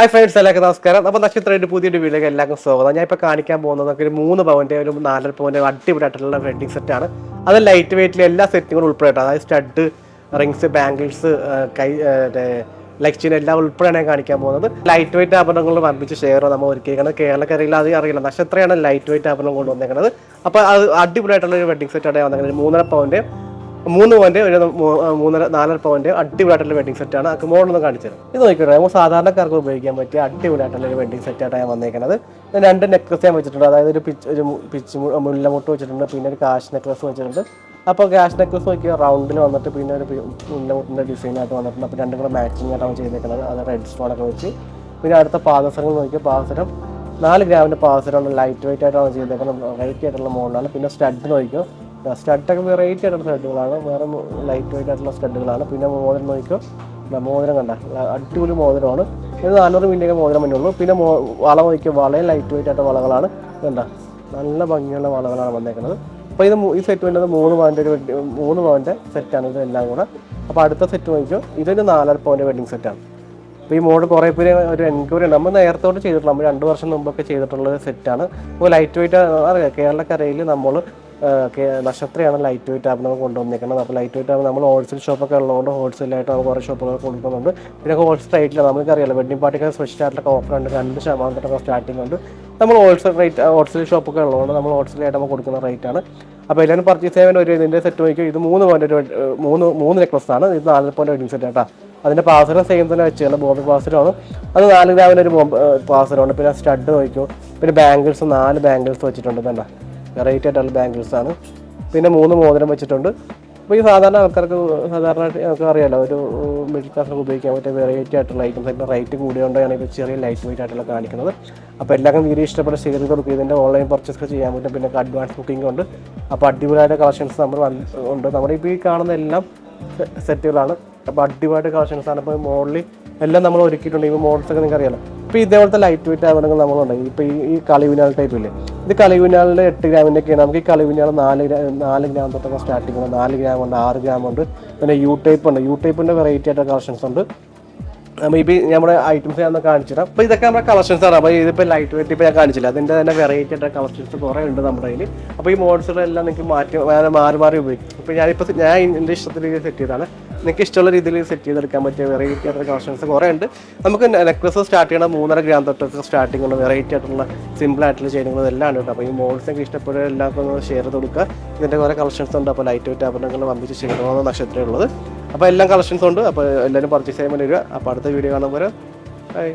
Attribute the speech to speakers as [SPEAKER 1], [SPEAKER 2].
[SPEAKER 1] Hi friends എല്ലാവർക്കും നമസ്കാരം. അപ്പോൾ നക്ഷത്രമായിട്ട് പുതിയൊരു വീഡിയോക്ക് എല്ലാവർക്കും സ്വാഗതം. ഞാൻ ഇപ്പോൾ കാണിക്കാൻ പോകുന്നത് നമുക്ക് ഒരു മൂന്ന് പവന്റെ ഒരു നാലര പവന്റെ അടിപൊളിയായിട്ടുള്ള വെഡിങ് സെറ്റാണ് അത് ലൈറ്റ് വെയിറ്റിൽ എല്ലാ സെറ്റുകളും ഉൾപ്പെടെയാണ് അതായത് സ്റ്റഡ് റിങ്സ് ബാംഗിൾസ് കൈ ലക്ഷ്യൻ എല്ലാം ഉൾപ്പെടെയാണ് ഞാൻ കാണിക്കാൻ പോകുന്നത്. ലൈറ്റ് വെയിറ്റ് ആഭരണങ്ങൾ വർമ്മിച്ച് ഷെയർ നമ്മൾ ഒരുക്കിയിരിക്കുന്നത് കേരളക്കരയിൽ അത് അറിയില്ല. നക്ഷത്രയാണ് ലൈറ്റ് വെയിറ്റ് ആഭരണം കൊണ്ടുവന്നിരിക്കുന്നത് അപ്പോൾ അത് അടിപൊളിയായിട്ടുള്ള ഒരു വെഡിങ് സെറ്റാണ് വന്നിരിക്കുന്നത് മൂന്നര പവന്റെ മൂന്ന് പോയിന്റ് ഒരു മൂന്നര നാലര പോയിന്റ് അടിപൊളിയായിട്ടുള്ള വെഡിങ് സെറ്റാണ് അത് മോളൊന്ന് കാണിച്ചത് ഇത് നോക്കിയിട്ട് നമുക്ക് സാധാരണക്കാർക്ക് ഉപയോഗിക്കാൻ പറ്റിയ അടിപൊളിയായിട്ടുള്ള ഒരു വെഡിങ് സെറ്റായിട്ടാണ് ഞാൻ വന്നേക്കുന്നത് രണ്ട് നെക്ലസ് ഞാൻ വെച്ചിട്ടുണ്ട്. അതായത് ഒരു പിച്ച് ഒരു പിച്ച് മുല്ലമുട്ട് വെച്ചിട്ടുണ്ട് പിന്നെ ഒരു കാശ് നെക്ലസ് വെച്ചിട്ടുണ്ട്. അപ്പോൾ ക്യാഷ് നെക്ലസ് നോക്കിയാൽ റൗണ്ടിൽ വന്നിട്ട് പിന്നെ ഒരു മുല്ലമുട്ടിന്റെ ഡിസൈനായിട്ട് വന്നിട്ടുണ്ട്. അപ്പോൾ രണ്ടും കൂടെ മാച്ചിങ് ആയിട്ടാണ് ചെയ്തേക്കുന്നത് അത് റെഡ് സ്റ്റോൺ ഒക്കെ വെച്ച്. പിന്നെ അടുത്ത പാദസരങ്ങൾ നോക്കിയാൽ പാദസരം. നാല് ഗ്രാമിന്റെ പാദസരമാണ് ലൈറ്റ് വെയിറ്റ് ആയിട്ടാണ് ചെയ്തേക്കുന്നത് വെയിറ്റ് ആയിട്ടുള്ള മോഡലാണ് പിന്നെ സ്റ്റഡ് നോക്കിയോ സ്റ്റഡൊക്കെ വെറൈറ്റി ആയിട്ടുള്ള സ്റ്റഡുകളാണ് വേറെ ലൈറ്റ് വെയിറ്റ് ആയിട്ടുള്ള സ്റ്റഡുകളാണ് പിന്നെ മോതിരം നോക്കിയോ മോതിരം കണ്ട. അടിപൊളി മോതിരമാണ്. ഇത് നാനൂറ് മില്ലിയൊക്കെ മോതിരം തന്നെ ഉള്ളൂ പിന്നെ വള നോക്കിയോ വളയും ലൈറ്റ് വെയിറ്റ് ആയിട്ടുള്ള വളകളാണ്. കണ്ട? നല്ല ഭംഗിയുള്ള വളകളാണ് വന്നേക്കുന്നത്. അപ്പോൾ ഇത് ഈ സെറ്റ് വേണ്ടത് മൂന്ന് പവന്റെ ഒരു മൂന്ന് പവന്റെ സെറ്റാണ് ഇതെല്ലാം കൂടെ. അപ്പോൾ അടുത്ത സെറ്റ് നോക്കിയോ ഇതൊരു നാലര പവന്റെ വെഡിങ് സെറ്റാണ് അപ്പോൾ ഈ മോഡ് കുറേ പേര് ഒരു എൻക്വയറി ഉണ്ട്. നമ്മൾ നേരത്തോട്ട് ചെയ്തിട്ടുള്ള നമ്മൾ രണ്ട് വർഷം മുമ്പൊക്കെ ചെയ്തിട്ടുള്ള ഒരു സെറ്റാണ് അപ്പോൾ ലൈറ്റ് വെയിറ്റ് അറിയാം? കേരളക്കരയിൽ നമ്മൾ നക്ഷത്രയാണ് ലൈറ്റ് വെയിറ്റ് ആപ്പ് നമ്മൾ കൊണ്ടുവന്നിരിക്കുന്നത് അപ്പോൾ ലൈറ്റ് വെയിറ്റ് ആപ്പ് നമ്മൾ ഹോൾസെയിൽ ഷോപ്പൊക്കെ ഉള്ളതുകൊണ്ട് ഹോൾസെയിലായിട്ട് നമ്മൾ കുറേ ഷോപ്പുകൾ കൊടുക്കുന്നുണ്ട് പിന്നെ ഹോൾസെയിൽ റേറ്റിൽ നമുക്കറിയാലോ വെഡിങ് പാർട്ടിക്ക് സ്പെഷ്യൽ ആയിട്ടുള്ള ഓഫർ ഉണ്ട്. രണ്ട് ശതമാനം തൊട്ടൊക്കെ സ്റ്റാർട്ടിംഗ് ഉണ്ട്. നമ്മൾ ഹോൾസെയിൽ റേറ്റ് ഹോൾസെയിൽ ഷോപ്പൊക്കെ ഉള്ളതുകൊണ്ട് നമ്മൾ ഹോൾസെയിലായിട്ട് നമ്മൾ കൊടുക്കുന്ന റേറ്റാണ് അപ്പോൾ എല്ലാവരും പർച്ചേസ് ചെയ്യാൻ ഒരു ഇതിന്റെ സെറ്റ് വയ്ക്കും. ഇത് മൂന്ന് പോയിന്റ് മൂന്ന് മൂന്ന് നെക്ലസ് ആണ്. ഇത് നാല് പോയിന്റ് വെഡിങ് സെറ്റ് ആട്ടാ. അതിന്റെ പാസരം സെയിം തന്നെ വെച്ചാണ് ബോംബെ പാസരമാണ് അത് നാല് ഗ്രാമിന്റെ ഒരു ബോംബ് പാസരമാണ് പിന്നെ സ്റ്റഡ് വയ്ക്കും. പിന്നെ ബാംഗിൾസ് നാല് ബാംഗിൾസ് വെച്ചിട്ടുണ്ട് തന്നെ വെറൈറ്റി ആയിട്ടുള്ള ബാംഗിൾസ് ആണ്. പിന്നെ മൂന്ന് മോതിരം വെച്ചിട്ടുണ്ട്. അപ്പോൾ ഈ സാധാരണ ആൾക്കാർക്ക് സാധാരണ നമുക്ക് അറിയാലോ ഒരു മിഡിൽ ക്ലാസ്സിനൊക്കെ ഉപയോഗിക്കാൻ പറ്റിയ വെറൈറ്റി ആയിട്ടുള്ള ഐറ്റംസ് അതിന്റെ റേറ്റ് കൂടിയതുകൊണ്ടാണ് ഇപ്പോൾ ചെറിയ ലൈറ്റ് വെയിറ്റ് ആയിട്ടുള്ള കാണിക്കുന്നത്. അപ്പോൾ എല്ലാവർക്കും വീഡിയോ ഇഷ്ടപ്പെട്ട ഷെയർ കൊടുക്കുക. ഇതിന്റെ ഓൺലൈൻ പർച്ചേസ് ചെയ്യാൻ പറ്റും. പിന്നെ അഡ്വാൻസ് ബുക്കിംഗ് ഉണ്ട്. അപ്പോൾ അടിപൊളിയായിട്ട് കളക്ഷൻസ് നമ്മൾ ഉണ്ട്. നമ്മുടെ ഇപ്പോൾ ഈ കാണുന്ന എല്ലാം സെറ്റുകളാണ് അപ്പോൾ അടിപൊളിയായിട്ട് കളക്ഷൻസ് ആണ്. ഇപ്പോൾ മോഡലിൽ എല്ലാം നമ്മൾ ഒരുക്കിയിട്ടുണ്ട്. ഈ മോഡൽസ് ഒക്കെ നിങ്ങൾക്ക് അറിയാലോ ഇപ്പോൾ ഇതേപോലത്തെ ലൈറ്റ് വെയിറ്റ് ആവണങ്ങൾ നമ്മളുണ്ടെങ്കിൽ ഇപ്പോൾ ഈ ഈ കളിവിനാൾ ടൈപ്പ് ഇല്ലേ? ഇത് കളിവിനാളിന്റെ എട്ട് ഗ്രാമിന്റെയൊക്കെയാണ് നമുക്ക് ഈ കളിവിനാൾ നാല് നാല് ഗ്രാം തൊട്ടൊക്കെ സ്റ്റാർട്ടിംഗ് ഉണ്ട്. നാല് ഗ്രാം ഉണ്ട് ആറ് ഗ്രാം ഉണ്ട്. പിന്നെ യു ടൈപ്പ് ഉണ്ട്. യു ടൈപ്പിന്റെ വെറൈറ്റി ആയിട്ട് കളക്ഷൻസ് ഉണ്ട്. മേ ബി നമ്മുടെ ഐറ്റംസ് ഞാൻ കാണിച്ചിടാം അപ്പോൾ ഇതൊക്കെ നമ്മുടെ കളക്ഷൻസ് ആണ്. അപ്പോൾ ഇതിപ്പോൾ ലൈറ്റ് വെയിറ്റ് ഇപ്പോൾ ഞാൻ കാണിച്ചില്ല. അതിന്റെ തന്നെ വെറൈറ്റി ആയിട്ട് കളക്ഷൻസ് കുറേ ഉണ്ട് നമ്മുടെ കയ്യിൽ അപ്പോൾ ഈ മോഡ്സുകളെല്ലാം നിങ്ങൾക്ക് മാറ്റി മാറി മാറി ഉപയോഗിക്കും. അപ്പോൾ ഞാനിപ്പോൾ ഞാൻ എന്റെ ഇഷ്ടത്തിൽ സെറ്റ് ചെയ്തതാണ്. നിങ്ങൾക്ക് ഇഷ്ടമുള്ള രീതിയിൽ സെറ്റ് ചെയ്തെടുക്കാൻ പറ്റിയ വെറൈറ്റി ആയിട്ടുള്ള കളക്ഷൻസ് കുറേ ഉണ്ട്. നമുക്ക് നെക്ലസ് സ്റ്റാർട്ട് ചെയ്യണ മൂന്നര ഗ്രാം തൊട്ടൊക്കെ സ്റ്റാർട്ടിംഗ് ഉള്ള വെറൈറ്റി ആയിട്ടുള്ള സിമ്പിൾ ആയിട്ടുള്ള ചെയിനുകളും എല്ലാം ഉണ്ട് അപ്പോൾ ഈ മോൾസ് ഒക്കെ ഇഷ്ടപ്പെടുക എല്ലാവർക്കും ഒന്ന് ഷെയർ ചെയ്ത് കൊടുക്കുക. ഇതിന്റെ കുറേ കളക്ഷൻസ് ഉണ്ട്. അപ്പോൾ ലൈറ്റ് വെയിറ്റ് ആഭരണങ്ങൾ വമ്പിച്ച് ചെയ്യണമെന്ന് നക്ഷത്രമേ ഉള്ളത്. അപ്പോൾ എല്ലാം കളക്ഷൻസ് ഉണ്ട്. അപ്പോൾ എല്ലാവരും പർച്ചേസ് ചെയ്യാൻ വേണ്ടി വരിക. അപ്പോൾ അടുത്ത വീഡിയോ കാണുമ്പോൾ ബൈ